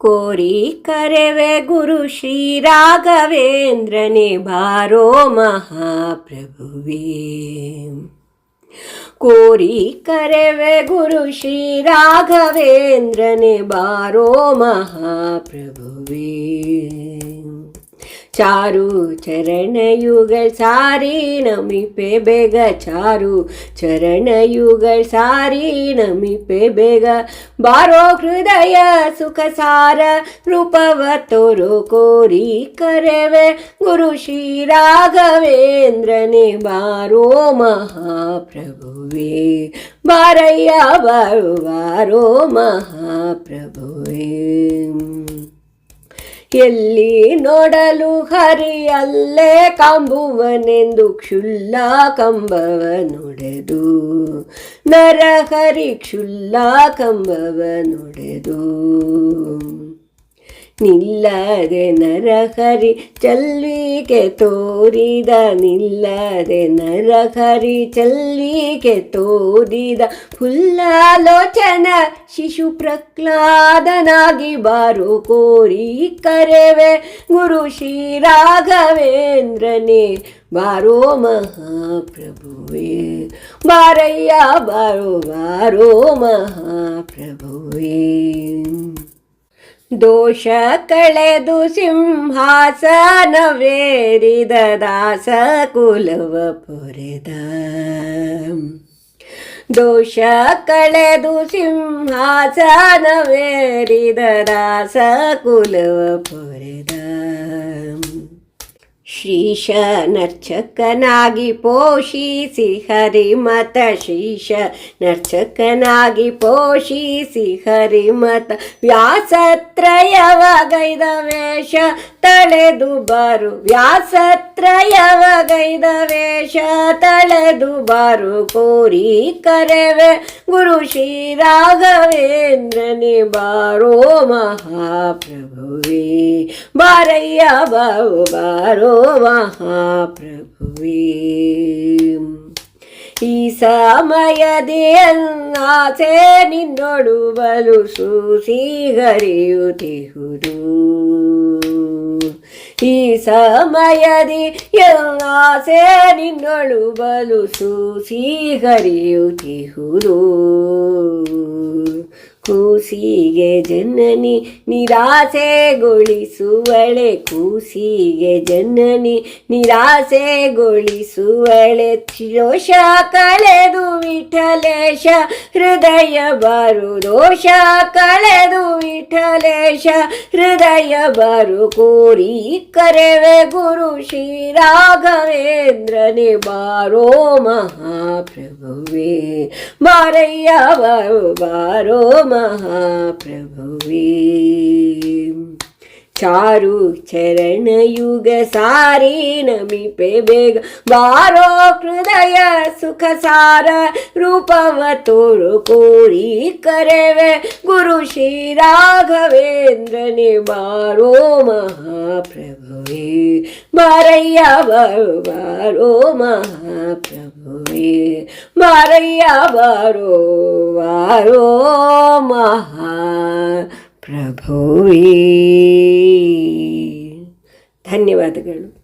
कोरि करे वे गुरुश्री राघवेन्द्रनि बारो महा प्रभुवे कोरि करे वे गुरुश्री राघवेन्द्रनि वारो महा ಚಾರು ಚರಣಯುಗಳ ಸಾರಿ ನಮಿಪೆ ಬೇಗ ಚಾರು ಚರಣಯುಗಳ ಸಾರಿ ನಮಿಪೆ ಬೇಗ ಬಾರೋ ಹೃದಯ ಸುಖ ಸಾರ, ರೂಪವ ತೋರೋ ಕೋರಿ ಕರೆವೆ, ಗುರು ಶ್ರೀ ರಾಘವೇಂದ್ರನೇ ಬಾರೋ ಮಹಾಪ್ರಭುವೇ, ಬಾರಯ್ಯ ಬಾರೋ ಬಾರೋ ಮಹಾಪ್ರಭುವೇ. ಎಲ್ಲಿ ನೋಡಲು ಹರಿಯಲ್ಲೇ ಕಾಂಬುವನೆಂದು ಕ್ಷುಲ್ಲ ಕಂಬವ ನುಡೆದು ನರಹರಿ ಕ್ಷುಲ್ಲ ಕಂಬವ ನುಡೆದು ನಿಲ್ಲದೆ ನರಹರಿ ಚಲ್ವಿಕೆ ತೋರಿದ, ನಿಲ್ಲದೆ ನರಹರಿ ಚಲ್ವಿಕೆ ತೋರಿದ ಫುಲ್ಲಾಲೋಚನ ಶಿಶು ಪ್ರಹ್ಲಾದನಾಗಿ ಬಾರು ಕೋರಿ ಕರೆವೆ. ಗುರು ಶ್ರೀ ರಾಘವೇಂದ್ರನೇ, ಬಾರೋ ಮಹಾಪ್ರಭುವೇ. ಬಾರಯ್ಯ, ಬಾರೋ ಬಾರೋ ಮಹಾಪ್ರಭುವೇ. ದೋಷ ಕಳೆದು ಸಿಂಹಾಸನವೇರಿದ ದಾಸ ಕುಲವ ಪೊರೆದ ದೋಷ ಕಳೆದು ಸಿಂಹಾಸನವೇರಿದ ದಾಸ ಕುಲವ ಪೊರೆದ ಶ್ರೀಶ ನರ್ಚಕನಾಗಿ ಪೋಷಿಸಿ ಹರಿಮತ ಶ್ರೀಶ ನರ್ಚಕನಾಗಿ ಪೋಷಿಸಿ ಹರಿಮತ ವ್ಯಾಸತ್ರಯವ ಗೈದ ವೇಷ ತಳೆದು ಬಾರು ವ್ಯಾಸತ್ರಯವ ಗೈದ ವೇಷ ತಳೆದು ಬಾರು. ಕೋರಿ ಕರೆವೆ ಗುರು ಶ್ರೀ ರಾಘವೇಂದ್ರನೇ ಬಾರೋ ಮಹಾಪ್ರಭುವೇ. ಬಾರಯ್ಯ ಬಾರೋ ಬಾರೋ ಮಹಾಪ್ರಭುವೇ ಈ ಸಮಯದಿ ಆಸೆ ನಿನ್ನೊಡು ಬಲು ಸೂಸಿ ಹರಿಯುತ್ತಿಹುದು. ಈ ಸಮಯದಿ ಎಲ್ಲಾಸೆ ನಿನ್ನೊಳು ಬಲು ಸೂಸಿ ಹರಿಯುತ್ತಿಹುದು. ಕೂಸಿಗೆ ಜನನಿ ನಿರಾಸೆಗೊಳಿಸುವಳೆ, ಕೂಸಿಗೆ ಜನನಿ ನಿರಾಸೆಗೊಳಿಸುವಳೆ. ದೋಷ ಕಳೆದು ವಿಠಲೇಶ, ಹೃದಯ ಬಾರು ದೋಷ ಕಳೆದು ವಿಠಲೇಶ, ಹೃದಯ ಬಾರು ಕೋರಿ ಕರೆವೆ ಗುರು ಶ್ರೀ ರಾಘವೇಂದ್ರನೇ ಬಾರೋ ಮಹಾಪ್ರಭುವೇ ಬಾರಯ್ಯ ಬಾರೋ ಬಾರೋ ಮಹಾಪ್ರಭುವೇ ಚಾರು ಚರಣಯುಗ ಸಾರಿ ನಮಿಪೆ ಬೇಗ. ಬಾರೋ ಹೃದಯ ಸುಖ ಸಾರ ರೂಪವ ತೋರು ಕೋರಿ ಕರೆವೆ. ಗುರು ಶ್ರೀ ರಾಘವೇಂದ್ರನೇ ಬಾರೋ ಮಹಾಪ್ರಭುವೇ. ಬಾರಯ್ಯ ಬಾರೋ ಬಾರೋ ಮಹಾಪ್ರಭುವೇ. ಬಾರಯ್ಯ ಬಾರೋ ಬಾರೋ ಮಹಾ ಪ್ರಭುವೇ ಧನ್ಯವಾದಗಳು.